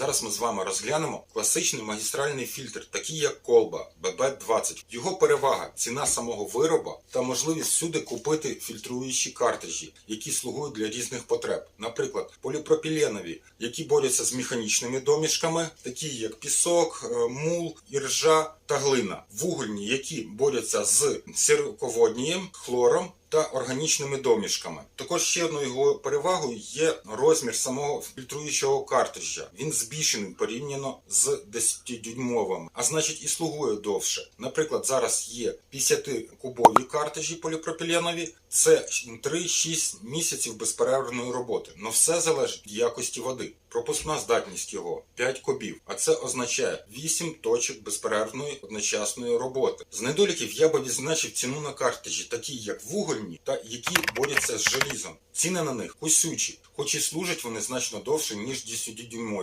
Зараз ми з вами розглянемо класичний магістральний фільтр, такий як колба BB20. Його перевага ціна самого вироба та можливість всюди купити фільтруючі картриджі, які слугують для різних потреб. Наприклад, поліпропіленові, які борються з механічними домішками, такі як пісок, е, мул, іржа та глина. Вугільні, які борються з сірководнієм, хлором та органічними домішками. Також ще одною його перевагою є розмір самого фільтруючого картриджа. Він збільшений порівняно з 10-дюймовим, а значить і слугує довше. Наприклад, зараз є 50-кубові картриджі поліпропіленові. Це 3-6 місяців безперервної роботи. Но все залежить від якості води. Пропускна здатність його 5 кубів, а це означає 8 точок безперервної одночасної роботи. З недоліків я би відзначив ціну на картриджі, такі як вугольні та які борються з желізом. Ціни на них кусючі, хоч і служать вони значно довше, ніж 10-дюймові.